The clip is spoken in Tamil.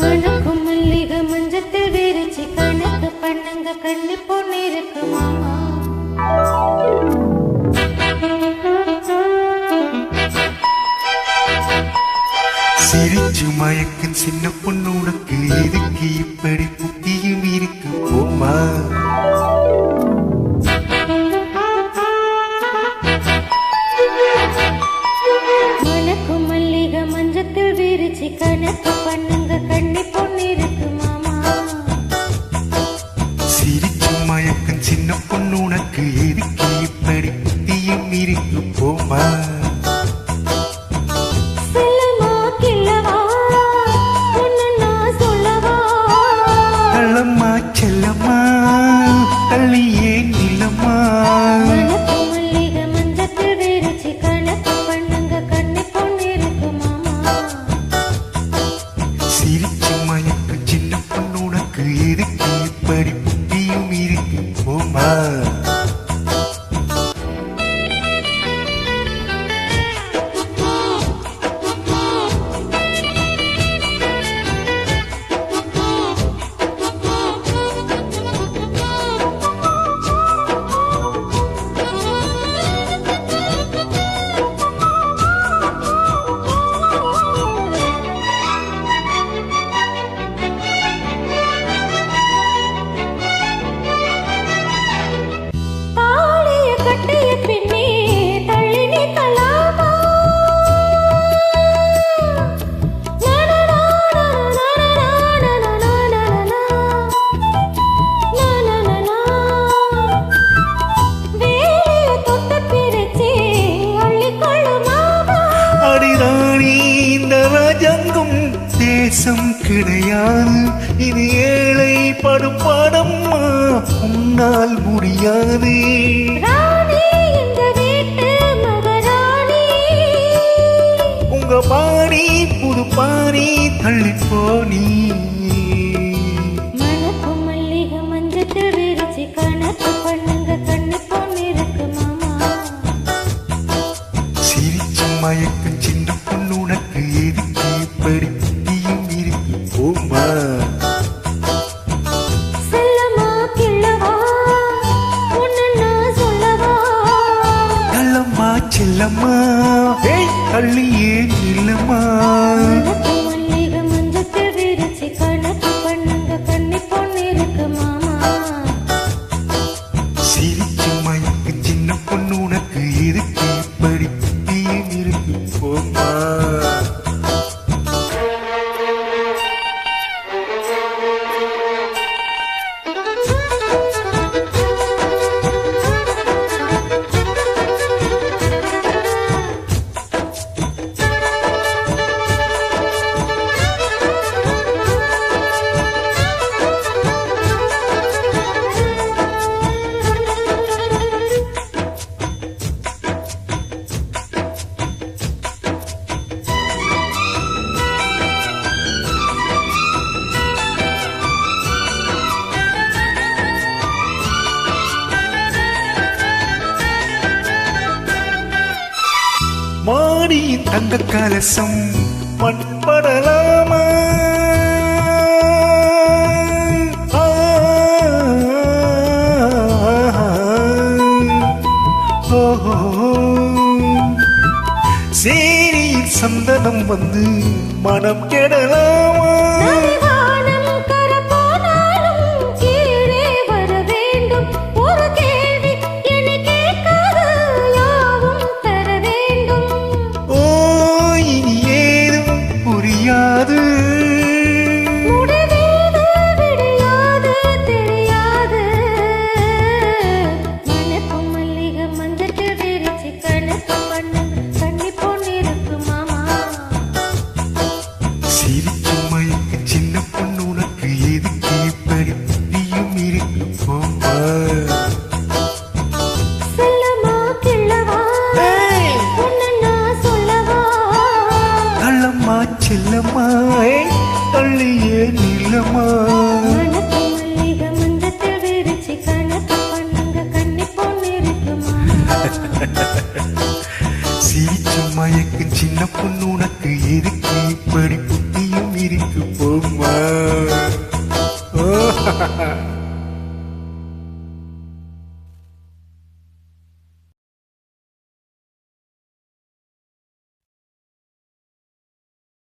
மணக்கும் மல்லிகை மஞ்சத்தில் விரிச்சு கணக்கு பண்ணுங்க கண்ணி பொண்ணு இருக்கு மாமா சிரிச்சு மயக்கும் சின்ன பொண்ணு உனக்கு எதுக்கு இப்படி புத்தியும் இருக்கு போமா மணக்கும் மல்லிகை மஞ்சத்தில் விரிச்சு கணக்கு இருக்கு ராஜாங்கம் தேசம் கிடையாது. இது ஏழை படும் பாடம்மா உன்னால் முடியாது. உங்க பாணி புது பாணி தள்ளி போனி. மணக்கும் மல்லிகை மஞ்சத்தில் விரிச்சு கணக்கு பண்ணுங்க கண்ணு பொண்ணு இருக்கு மாமா. சிரிச்சு மயக்கம் சின்ன பொண்ணு உனக்கு பண்ணுங்க கண்ணி பொண்ணு இருக்கு மாமா. சிரிச்சு மயக்கம் சின்ன பொண்ணு உனக்கு எதுக்கு இப்படி மாடியின் தங்க கலசம் பண்படலாமா? ஆ, சேரியில் சந்தனம் வந்து மனம் கெடலாமா? பொண்ணு இருக்கு மாமா சிரிச்சு மயக்க சின்ன பொண்ணு உனக்கு இருக்கு இப்படி புத்தியும் இருக்கு போமா ஓ